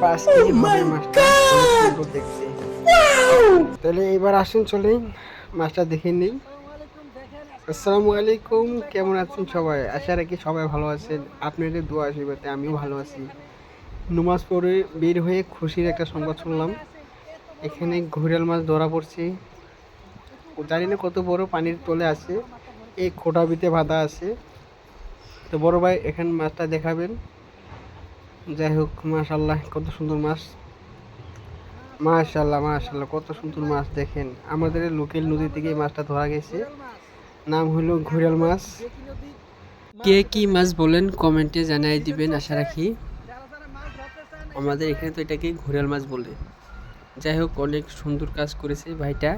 পাঁচ কেজি হবে মাছটা অনেক তাহলে এবার আসুন চলে মাছটা দেখে নিই। আসসালামু আলাইকুম কেমন আছেন সবাই? আশা রাখি সবাই ভালো আছেন। আপনাদের দোয়া আশীর্বাদে আমিও ভালো আছি। নমাজ পড়ে বের হয়ে খুশির একটা সংবাদ শুনলাম। এখানে ঘুরেল মাছ ধরা পড়ছে। জানি না কত বড় পানির তলে আছে। এই খোটা বিতে বাঁধা আছে। তো বড় ভাই এখানে মাছটা দেখাবেন। যাই হোক মাশাল্লাহ কত সুন্দর মাছ। মাশাল্লাহ মাশাল্লাহ কত সুন্দর মাছ, দেখেন। আমাদের লোকাল নদী থেকে মাছটা ধরা গেছে। নাম হলো ঘুরাল মাছ। কে কি মাছ বলেন, কমেন্টে জানাই দিবেন, আশা রাখি। আমাদের এখানে তো এটাকে ঘুরাল মাছ বলে। যাই হোক, অনেক সুন্দর কাজ করেছে ভাইটা।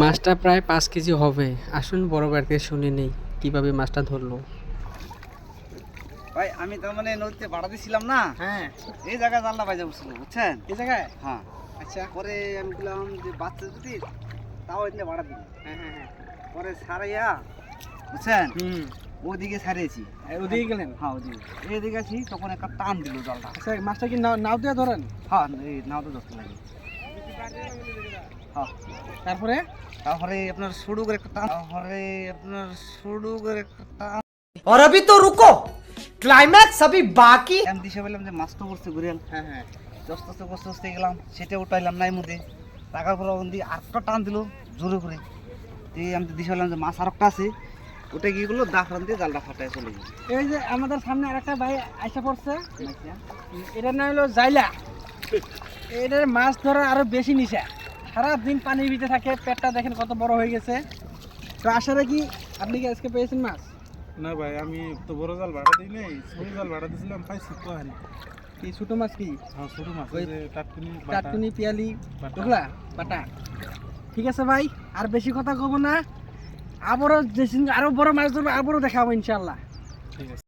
মাছটা প্রায় পাঁচ কেজি হবে। আসুন বড় বাড়িতে শুনে নেই, কীভাবে মাছটা ধরলো। ভাই আমি তো মানে নদীতে ভাড়া দিছিলাম না হ্যাঁ এই জায়গায় জানলা বাজে উঠছিল বুঝছেন এই জায়গায় হ্যাঁ আচ্ছা পরে আমি বললাম যে বাচ্চা যদি তাও এখানে ভাড়া দিন হ্যাঁ হ্যাঁ হ্যাঁ পরে সারাইয়া বুঝছেন হুম ওদিকে সারিয়েছি আর ওদিকে গেলেন হ্যাঁ ওদিকে এইদিকে আছি তখন একটা টান দিল জলটা আচ্ছা মাছটা কি নাও নাও দিয়ে ধরেন হ্যাঁ এই নাও তো ধরতে লাগে হ্যাঁ তারপরে তারপরে আপনার শুরু করে একটা টান তারপরে আপনার শুরু করে একটা টান और अभी तो रुको ক্লাইম্যাক্স সবই বাকি। আমি দিশে বললাম যে মাছটা করছে ঘুরে হ্যাঁ হ্যাঁ। দশটা তো গেলাম সেটা উঠাইলাম নাই মধ্যে টাকা পর ওখান দিয়ে টান দিল জোরে করে। দিয়ে আমি দিশে বললাম যে মাছ আরেকটা আছে। ওটা গিয়ে গেলো দাঁড়ান দিয়ে জালটা ফাটাই চলে গেল। এই যে আমাদের সামনে আরেকটা ভাই আসে পড়ছে। এটার নাম হলো জাইলা। এটার মাছ ধরার আরও বেশি নিশা। সারাদিন পানির ভিতরে থাকে পেটটা দেখেন কত বড় হয়ে গেছে। তো আসলে কি আপনি কি আজকে পেয়েছেন মাছ? না ভাই আমি তো বড় জাল ভাড়া দিই নাই ছোট জাল ভাড়া দিয়েছিলাম পাইছি তো হানি কি ছোট মাছ কি? হ্যাঁ ছোট মাছ ওই টাটকুনি টাটকুনি পিয়ালি। ওগুলা বাটা। ঠিক আছে ভাই আর বেশি কথা কব না। আবারও আরও বড় মাছ ধরবো আবারও দেখাবো ইনশাল্লাহ ঠিক আছে।